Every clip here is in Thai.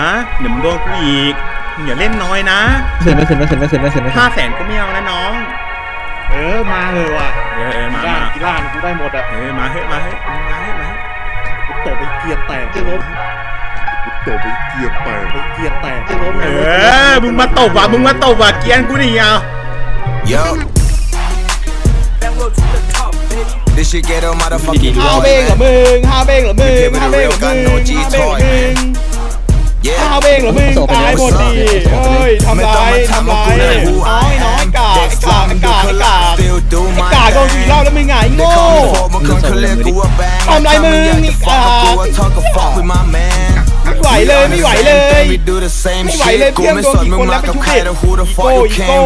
ฮะเดี๋ยวมึงโดนกูอีกมึงอย่าเล่นน้อยนะไม่คืนไม่คืนไม่คืนไม่คืนไม่คืนไม่คืห้านแสนก็ไม่เอานะน้อง เออมาเลยว่ะเออเออมากีฬามากีฬากูได้หมดอะเออมาเฮ้ยมาเฮ้ยมาเฮ้ยมาเฮ้ยกูตบไปเกียร์แตกจะล้มตบไปเกียร์แตกไปเกียร์แตกจะล้มเออมึงมาตบว่ะมึงมาตบว่ะเกรียนกูดิเอา Yo. This shit get on motherfucking ห้า going, เบงเหรอ man. มึงห้าเบงเหรอมึง Give it a ห้าเบง real เหรอมึ gun, ง no ห้า G เบงเหรอ toy, มึง man. ห้า Yeah. เบงเหรอมึงตายหมดดิเฮ้ยทำร้ายทำร้ายน้อยน้อยกาไอ้กาไอ้กาไอ้กาไอ้กาโดนกี่รอบแล้วมึงไงโง่ทำไรมึงนี่กาไม่ไหว เลยไม่ไหวเลย ไม่ไหวเลยเพื่อนโดนกี่คนแล้วไปชุบเด็กอีโก้อีโก้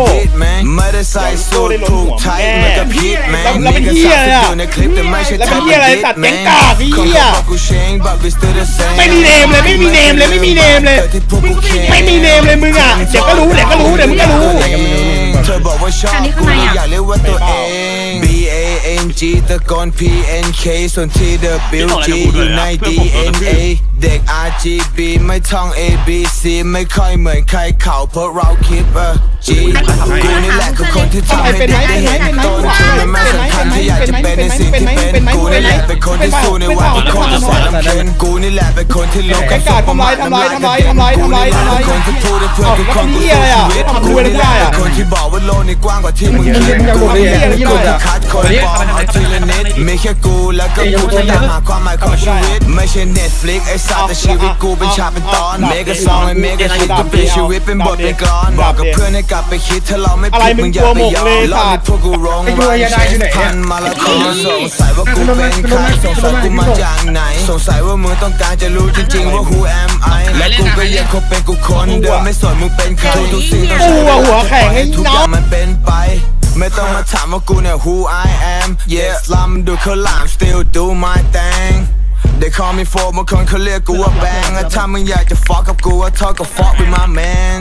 ไม่ได้ใส่สูทผูกไทยเหมือนกับพีทแมนแล้วเป็นเหี้ยอะไรอะอยู่ในคลิปแต่ไม่ใช่แล้วเป็นเหี้ยอะไรสัตว์แก๊งกากไอ้เหี้ยไม่มีเนมเลยไม่มีเนมเลยไม่มีเนมเลยไม่มีเนมเลยมึงอะเดี๋ยวก็รู้เดี๋ยวก็รู้เดี๋ยวมึงก็รู้เธอบอกว่าชอบอันนี้ข้างกูในอะ ตะกอน P N K ส่วนที่ T W G อยู่ใน D N A เด็ก R G B ไม่ท่อง A B C ไม่ค่อยเหมือนใครเขาเพราะเราคิดเออ G กูนี่แหละคือคนที่ทำให้เด็กได้เห็นต้นทุนมันไม่สำคัญถ้าอยากจะเป็นในสิ่งที่เป็นกูนี่แหละเป็นคนที่สู้ในวันที่คนจะสอนน้ำเค็นกูนี่แหละเป็นคนที่ลบไอ้กาดทำลายทำลายทำลายทำลายทำลายทำลายคนที่พูดให้เพื่อนทุกคนเอ้าแล้วเป็นเหี้ยอะไรอะทำคุยอะไรไม่ได้อะคนที่บอกว่าโลกนี้กว้างกว่าที่มึงคิดมึงจะบอกได้ยังไงกูเป็นคัดคนบอกเอาทีละนิดมีแค่กูแล้วก็กูที่ตามหาความหมายของชีวิต ไม่ใช่ Netflix ไอ้สัตว์แต่ชีวิตกูเป็นฉากเป็นตอน เมกะซองไอ้เมกะฮิตก็เป็นชีวิตเป็นบทเป็นกลอนบอกกับเพื่อนให้กลับไปคิดถ้าเราไม่อะไรผิดมึมึงงอย่าไปยอมกลัวหมกเลยรอบนี้พวกกูร้องไร้เช็คพันมาละครสงสัยว่ากูเป็นใครสงสัยกูมาจากไหน สงสัยว่ามึงต้องการจะรู้จริงๆว่า who am I และกูก็ยังคงเป็นกูคนเดิมไม่สนมึงเป็นใครทุกๆสิ่งต้องใช้กูอะหัวแข็งไอ้ทุกน้อองย่างมันเป็นไป ไม่ต้องมาถามว่ากูเนี่ย who I am yeah ลำดูเขาหลาม still do my thing They call me for บางคนเขาเรียกกูว่าแบงและถ้ามึงอยากจะ fuck กับกูว่า talk กับ fuck with my man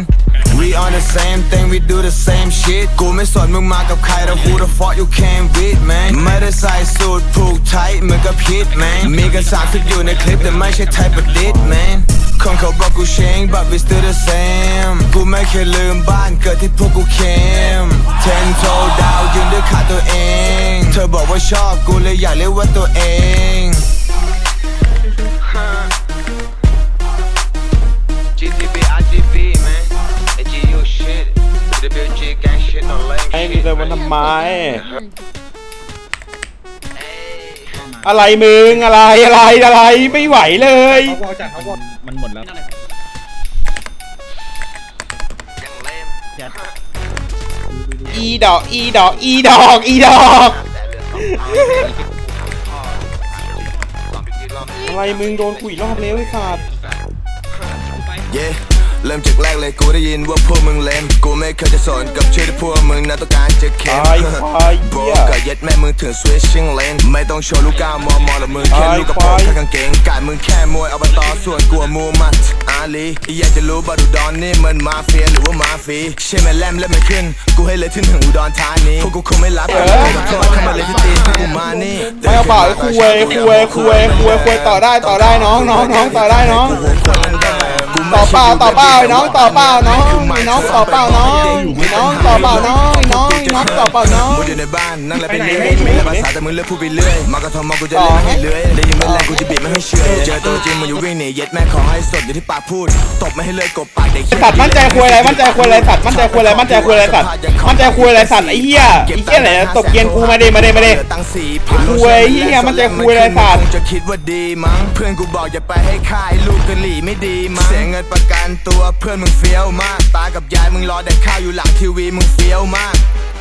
We on the same thing we do the same shit กูไม่สนมึงมากับใครแต่ who the fuck you came with man ไม่ได้ใส่สูทผูกไทเหมือนกับพีท man มีกันสามสิบอยู่ในคลิปแต่ไม่ใช่ type of dit man คนเขาบอกกู change but we still the same กูไม่เคยลืมบ้านเกิดที่พวกกูเข้ม ten toe าตัวเอง เธอบอกว่าชอบกูเลยอยากเรียกว่าตัวเอง GTB RGB man AGU shit WG gang shit no lame ไอ้มึงเดินมันทำไม อะไรมึงอะไรอะไรอะไรไม่ไหวเลยเขาวอจัดเขาวอมันหมดแล้ว ยังเลม อีดอก อีดอก อีดอก อีดอก อะไรมึงโดนกุยรอบแล้วไอ้สัตว์เย้ เริ่มจากแรกเลยกูได้ยินว่าพวกมึงเลมกูไม่เคยจะสนกับชื่อที่พวกมึงนั้นต้องการจะเข้มตายควายโบเหี้ยก็เย็ดแม่มึงถึง switching lane ไม่ต้องโชว์ลูกก้าวมอมอละมึงแค่ตายลูกกระโปรงควายแค่กางเกงกายมึงแค่มวยอบตส่วนกลัวมูมัดอาลีอยากจะรู้บาดูดอนนี่มันมาเฟียหรือว่ามาฟีใช่ไหมแลมเล่นไม่ขึ้น กูให้เลยที่หนึ่งอุดรธานีพวกกูคงไม่รับกันขอโทษเข้ามาเลยที่ตีนพวกกูมานี่ ไม่เอาเปล่าไอ้คุยคุยคุยคุยคุยต่อได้ต่อได้น้องน้องน้องต่อได้น้อง ต่อเปล่าต่อเปล่าไอ้น้องต่อเปล่าน้องไอ้น้องต่อเปล่าน้องน้องต่อเปล่าน้องไอ้น้อง ไอ้น้องต่อเปล่าน้องมึงอยู่ในบ้านนั่งแล้วไปเรื่อยไม่ได้ภาษาแต่มึงเลือกพูดไปเรื่อยมากระทำมากูจะเล่นให้เรื่อยได้ยินเมื่อไรกูจะบีบไม่ให้เชื่อเจอตัวจริงมึงอยู่วิ่งหนีเย็ดแม่ขอให้สดอยู่ที่ปากพูดตบไม่ให้เลือดกบปากเด็กไอ้สัตว์มั่นใจคุยอะไรมั่นใจคุยอะไรสัตว์มั่นใจคุยอะไรมั่นใจคุยอะไรสัตว์มั่นใจคุยอะไรสัตว์ไอ้เหี้ยไอ้เหี้ยไหนตบเกียนกูมาเดมาเดมาเดตั้งสี่พันคุยเหี้ยมันจะคุยอะไรสัตว์จะคิดว่าดีมั้งเพื่อนกูบอกอย่าไปให้ค่ายลูกกะหลี่ไม่ดีมั้งเสียเงินประกันตัวเพื่อนมึงเฟี้ยวมากตากับยายมึงรอแดกข้าวอยู่หลังทีวีมึงเฟี้ยวมากเ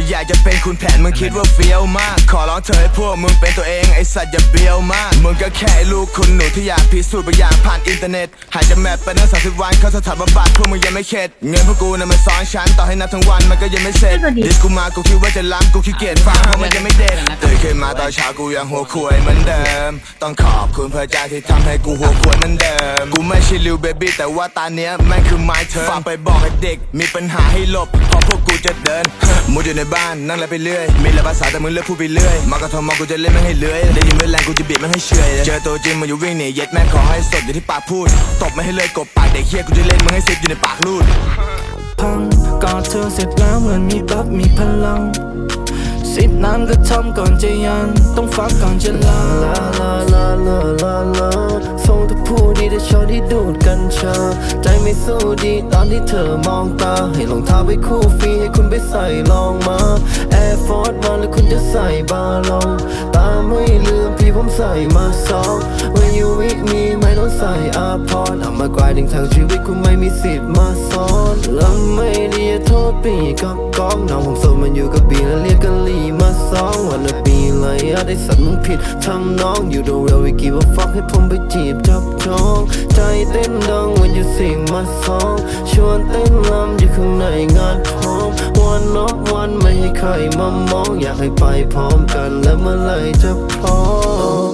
อยากจะเป็นคุณแผนมึงคิดว่าเฟี้ยวมาก ขอร้องเธอให้พวกมึงเป็นตัวเองไอสัตว์อย่าเบี้ยวมาก มึงก็แค่ลูกคุณหนูที่อยากพิสูจน์บางอย่างผ่านอินเทอร์เน็ตหายจะแมปไปตั้งสามสิบวันเข้าสถานบำบัดพวกมึงยังไม่เข็ดเงินพวกกูน่ะมันซ้อนชั้นต่อให้นับทั้งวันมันก็ยังไม่เสร็จดิสกูมากูคิดว่าจะล้ำกูขี้เกียจฟังเพราะมันยังไม่เด็ดตื่นขึ้นมาตอนเช้ากูยังหัวควยเหมือนเดิม ต้องขอบคุณพระเจ้าที่ทำให้กูหัวควยเหมือนเดิมกูไม่ใช่ลิวเบบี้แต่ว่าตาเนี้ยแม่งคือไม้เธอฝากไปบอกให้เด็กมีปัญหาให้หลบเพราะพวกกูจะเดินมุดอยู่ในในบ้านนั่งแล้วไปเรื่อยมีหลายภาษาแต่มึงเลือกพูดไปเรื่อยมากระทอมอกูจะเล่นไม่ให้เลื้อยได้ยินเวลแรงกูจะบีบไม่ให้เฉอยเจอตัวจริงมึงอยู่วิ่งหนีเย็ดแม่งขอให้สดอยู่ที่ปากพูดตบไม่ให้เลยกบปากเด็กเฮียกูจะเล่นมึงให้ซิปอยู่ในปากลูดพังกอดเธอเสร็จแล้วเหมือนมีบัฟมีพลังสิบน้ำก็ทำก่อนจะยันต้องฟักก่อนจะลาลาลาลาลาลาลาส่งเธอพูดดีแต่ชอบที่ดูดกัญชาใจ ไม่สู้ดี ตอนที่เธอมองตา ให้รองเท้าไว้คู่ฟรีให้คุณไปใส่ลองมา Air Force มาแล้วคุณจะใส่บาลอง ตาไม่ลืมพี่ผมใส่มาสอง When you with me ไม่ต้องใส่อาพรเอามากลายถึงทางชีวิตคุณไม่มีสิทธิ์มาซ้อนแล้วไม่ดีโทษปีกับกองน้องผมโสดมันอยู่กับบีแล้วเรียกกันลีมาสองวันละปีเลยอะได้สัตว์มึงผิดทำน้องอยู่ดูเรียววิกีว่าฟักให้ผมไปจีบจับจอง ใจเต้นดังวันอยู่สิง มาสอมชวนเต้นลำอยู่ข้างในงานพร้อมวันนอกวันไม่ให้ใครมามอง อยากให้ไปพร้อมกันแล้วเมื่อไหรจะพร้อม